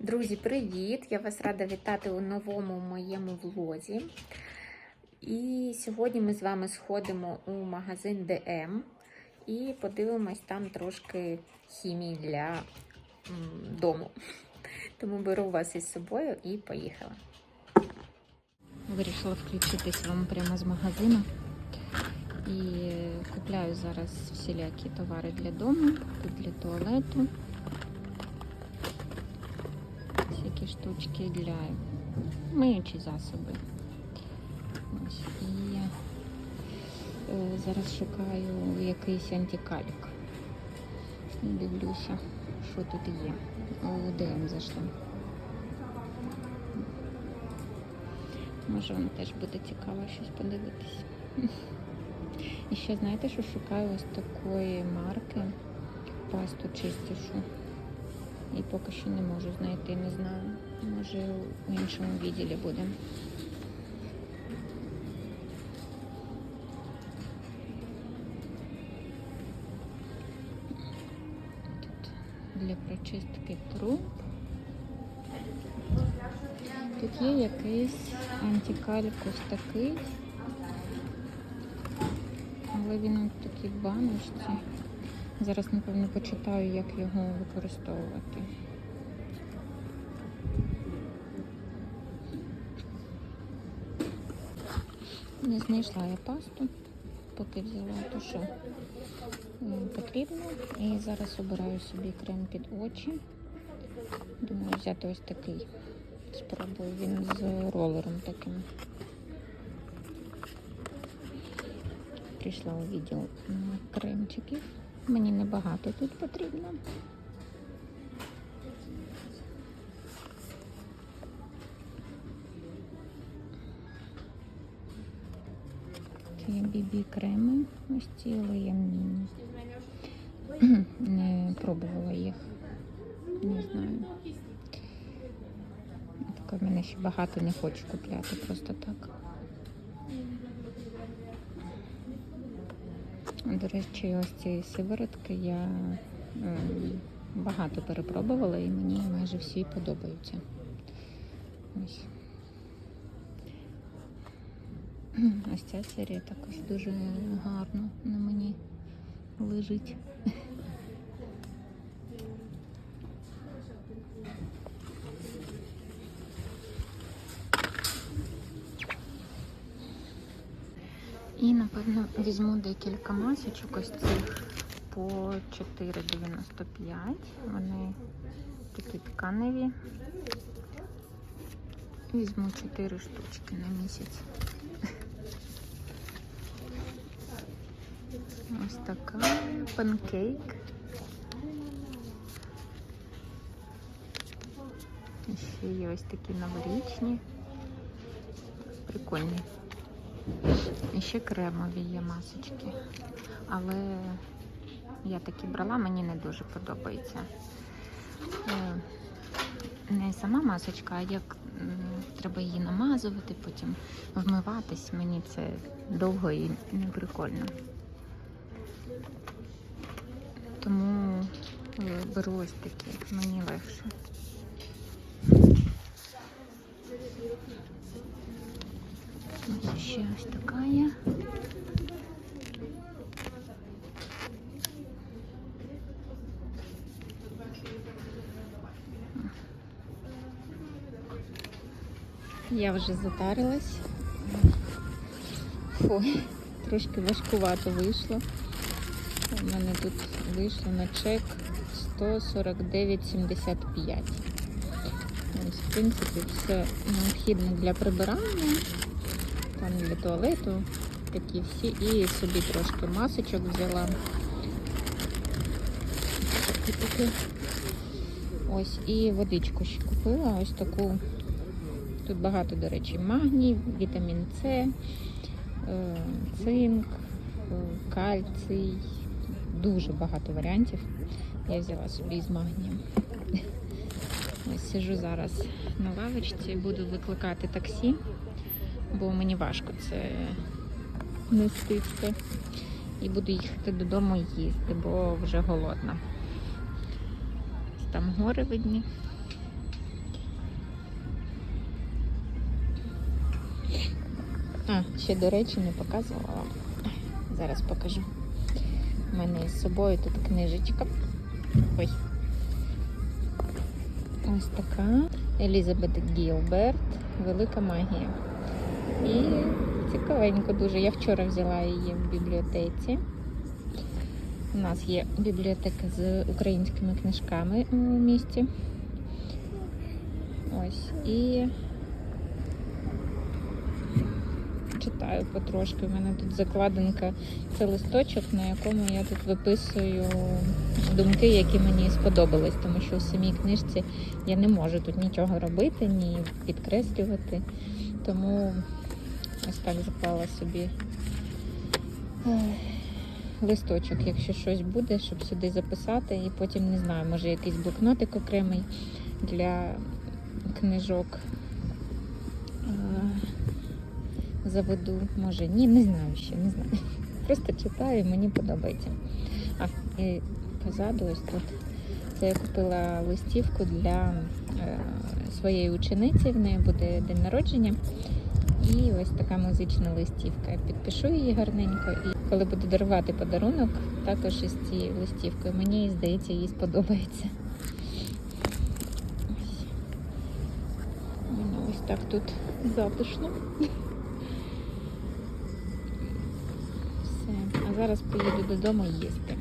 Друзі, привіт! Я вас рада вітати у новому моєму влозі. І сьогодні ми з вами сходимо у магазин ДМ і подивимось там трошки хімії для дому. Тому беру вас із собою і поїхала. Вирішила включитись вам прямо з магазину. І купляю зараз всілякі товари для дому, для туалету. Штучки для миючі засоби. Ось. І е, зараз шукаю якийсь антикалік. Дивлюся, що тут є. У ДМ зайшла. Може вам теж буде цікаво щось подивитися. І ще знаєте, що шукаю ось такої марки пасту чистішу. І поки що не можу знайти, не знаю. Може у іншому відділі буде. Тут для прочистки труб. Тут є якийсь антикалік ось такий. Але він в такій баночці. Зараз, напевно, почитаю, як його використовувати. Не знайшла я пасту, поки взяла те, що е, потрібно. І зараз обираю собі крем під очі. Думаю, взяти ось такий. Спробую він з ролером таким. Прийшла у відділ кремчиків. Мені небагато тут потрібно. Це бібі креми ось ці, н- не пробувала їх. Не знаю. Так в мене ще багато не хочу купляти просто так. До речі, ось ці сиворотки я ем, багато перепробувала і мені майже всі подобаються. Ось. Ось ця серія також дуже гарно на мені лежить. І, напевно, візьму декілька масочок ось цих по 4,95. Вони такі тканеві. Візьму 4 штучки на місяць. Ось така панкейк. І Ще є ось такі новорічні. Прикольні. І ще кремові є масочки. Але я такі брала, мені не дуже подобається. Е, Не сама масочка, а як треба її намазувати, потім вмиватись. Мені це довго і не прикольно. Тому е, беру ось такі, мені легше. Ось ще ось така є. Я вже затарилась. Фу, трошки важкувато вийшло. У мене тут вийшло на чек 149,75. Ось, в принципі, все необхідне для прибирання, там для туалету, такі всі. І собі трошки масочок взяла. Такі. Ось, і водичку ще купила, ось таку. Тут багато, до речі, магній, вітамін С, е, цинк, е, кальцій. Дуже багато варіантів. Я взяла собі з магнієм. Ось сижу зараз на лавочці, буду викликати таксі, бо мені важко це нести. все. І буду їхати додому їсти, бо вже голодна. Там гори видні. А, ще, до речі, не показувала. Зараз покажу. У мене із собою тут книжечка. Ой. Ось така. Елізабет Гілберт. Велика магія. І цікавенько дуже. Я вчора взяла її в бібліотеці. У нас є бібліотека з українськими книжками у місті. Ось. І читаю потрошки. У мене тут закладинка це листочок, на якому я тут виписую думки, які мені сподобались, тому що в самій книжці я не можу тут нічого робити, ні підкреслювати. Тому ось так заклала собі листочок, якщо щось буде, щоб сюди записати, і потім не знаю, може якийсь блокнотик окремий для книжок. Е, Заведу, може ні, не знаю ще, не знаю. Просто читаю, мені подобається. А і позаду ось тут. Це я купила листівку для е, своєї учениці. В неї буде день народження. І ось така музична листівка. Підпишу її гарненько. І коли буду дарувати подарунок, також із цією листівкою. Мені здається, їй сподобається. Ось. Ось так тут затишно. Все. А зараз поїду додому їсти.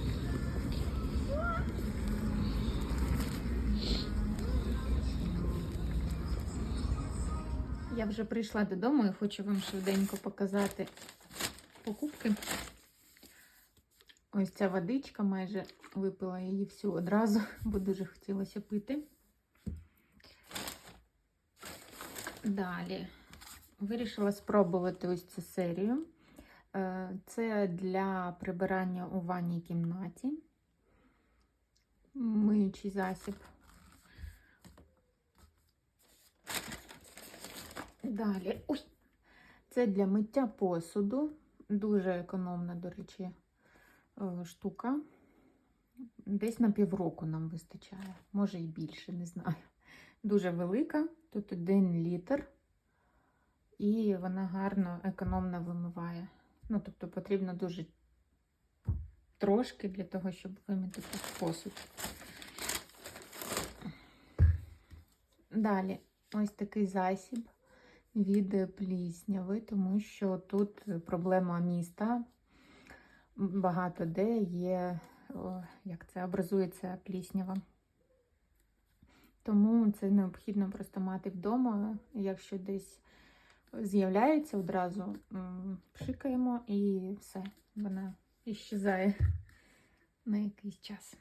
Я вже прийшла додому і хочу вам швиденько показати покупки. Ось ця водичка, майже випила її всю одразу, бо дуже хотілося пити. Далі вирішила спробувати ось цю серію. Е, Це для прибирання у ванній кімнаті. Миючий засіб. Далі. Ой. Це для миття посуду. Дуже економна, до речі, е, штука. Десь на півроку нам вистачає. Може і більше, не знаю. Дуже велика. Тут один літр. І вона гарно, економно вимиває. Ну, тобто потрібно дуже трошки для того, щоб вимити посуд. Далі ось такий засіб від плісняви, тому що тут проблема міста. Багато де є, о, як це образується пліснява. Тому це необхідно просто мати вдома, якщо десь з'являється одразу, пшикаємо і все, вона іщезає на якийсь час.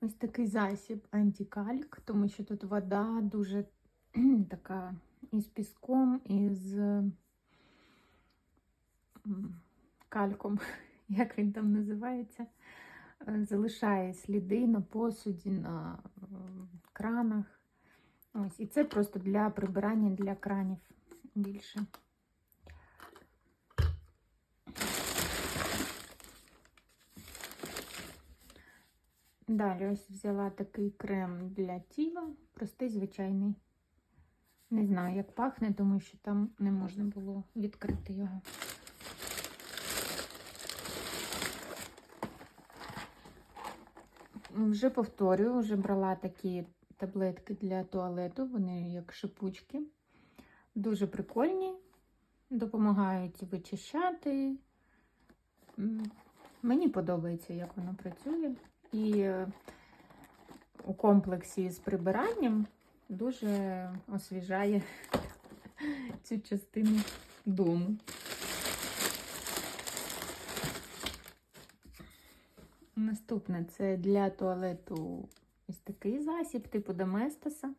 Ось такий засіб антикальк, тому що тут вода дуже така із піском, із кальком, як він там називається, е, залишає сліди на посуді, на кранах. Ось, і це просто для прибирання для кранів більше. Далі ось взяла такий крем для тіла, простий, звичайний. Не знаю, як пахне, тому що там не можна було відкрити його. Вже повторюю, вже брала такі таблетки для туалету, вони як шипучки. Дуже прикольні, допомагають вичищати. Мені подобається, як воно працює. І у комплексі з прибиранням дуже освіжає цю частину дому. Наступне це для туалету ось такий засіб, типу Доместоса,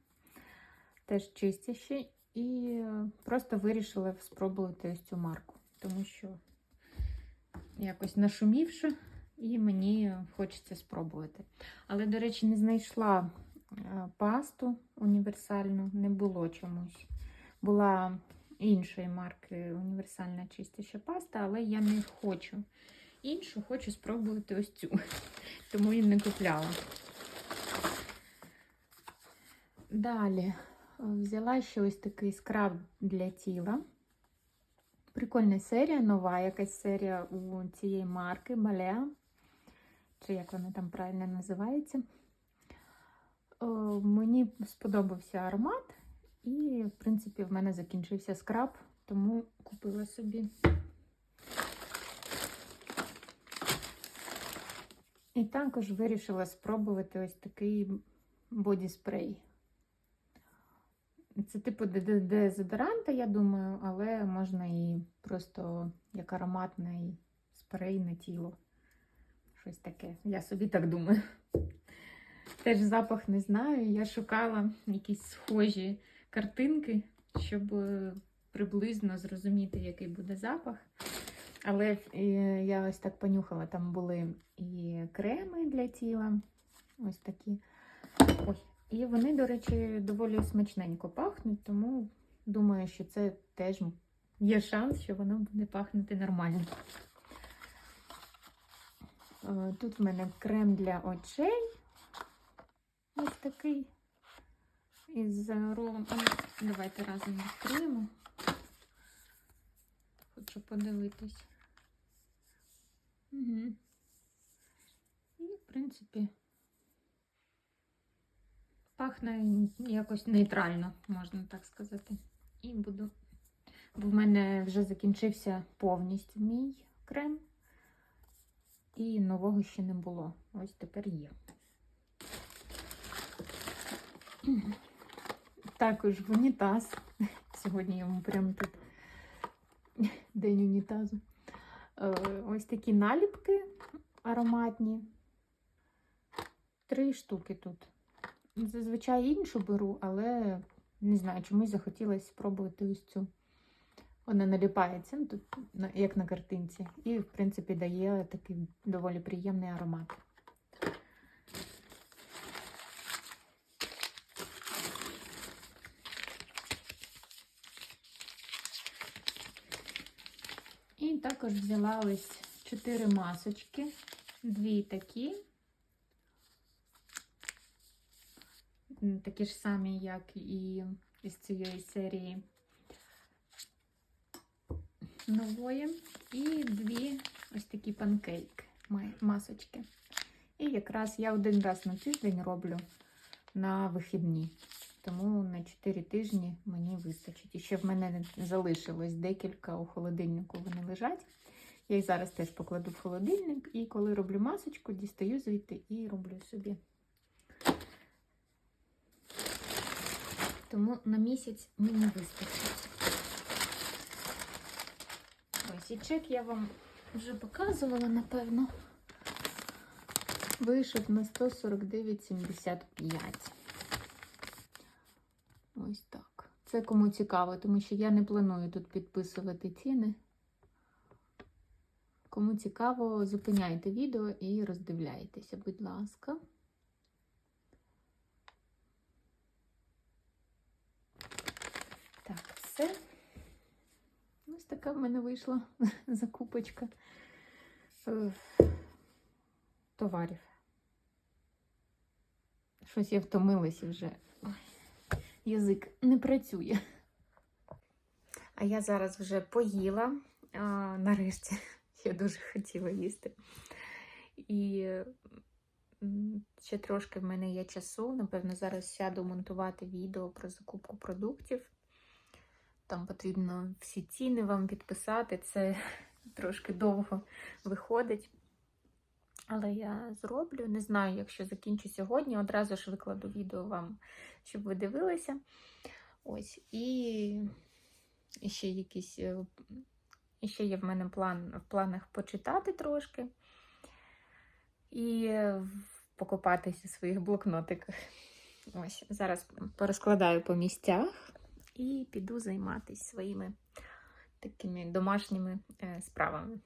теж чистящий. І просто вирішила спробувати ось цю марку, тому що якось нашумівши, і мені хочеться спробувати. Але, до речі, не знайшла е, пасту універсальну, не було чомусь. Була іншої марки універсальна чистяща паста, але я не хочу іншу, хочу спробувати ось цю. Тому і не купляла. Далі взяла ще ось такий скраб для тіла. Прикольна серія, нова якась серія у цієї марки Балеа. Чи як вона там правильно називається. Мені сподобався аромат, і, в принципі, в мене закінчився скраб, тому купила собі. І також вирішила спробувати ось такий боді-спрей. Це типу де- де- дезодоранта, я думаю, але можна і просто як ароматний спрей на тіло. Щось таке. Я собі так думаю. Теж запах не знаю. Я шукала якісь схожі картинки, щоб е, приблизно зрозуміти, який буде запах. Але е, я ось так понюхала, там були і креми для тіла. Ось такі. Ой. І вони, до речі, доволі смачненько пахнуть, тому думаю, що це теж є шанс, що воно буде пахнути нормально. Е, Тут в мене крем для очей. Ось такий. Із ролом. Давайте разом відкриємо. Хочу подивитись. Угу. І, в принципі, пахне якось нейтрально, можна так сказати. І буду. Бо в мене вже закінчився повністю мій крем. І нового ще не було. Ось тепер є. Також в унітаз. Сьогодні йому прямо тут день унітазу. Е, Ось такі наліпки ароматні. Три штуки тут. Зазвичай іншу беру, але не знаю, чомусь захотілося спробувати ось цю. Вона наліпається, ну, тут, як на картинці, і, в принципі, дає такий доволі приємний аромат. І також взяла ось чотири масочки, дві такі, такі ж самі, як і із цієї серії нової. І дві ось такі панкейк масочки. І якраз я один раз на тиждень роблю на вихідні. Тому на 4 тижні мені вистачить. І ще в мене залишилось декілька у холодильнику. Вони лежать. Я їх зараз теж покладу в холодильник. І коли роблю масочку, дістаю звідти і роблю собі. Тому на місяць мені вистачить. Ось чек я вам вже показувала, напевно. Вийшов на 149,75. Ось так. Це кому цікаво, тому що я не планую тут підписувати ціни. Кому цікаво, зупиняйте відео і роздивляйтеся, будь ласка. Так, все. Ось така в мене вийшла закупочка е, товарів. Щось я втомилася вже. Язик не працює. А я зараз вже поїла. А, нарешті я дуже хотіла їсти. І ще трошки в мене є часу. Напевно, зараз сяду монтувати відео про закупку продуктів. Там потрібно всі ціни вам підписати. Це трошки довго виходить. Але я зроблю. Не знаю, якщо закінчу сьогодні, одразу ж викладу відео вам, щоб ви дивилися. Ось. І, ще якісь. е, ще є в мене план в планах почитати трошки і е, покопатися в своїх блокнотиках. Ось, зараз порозкладаю по місцях і піду займатися своїми такими домашніми е, справами.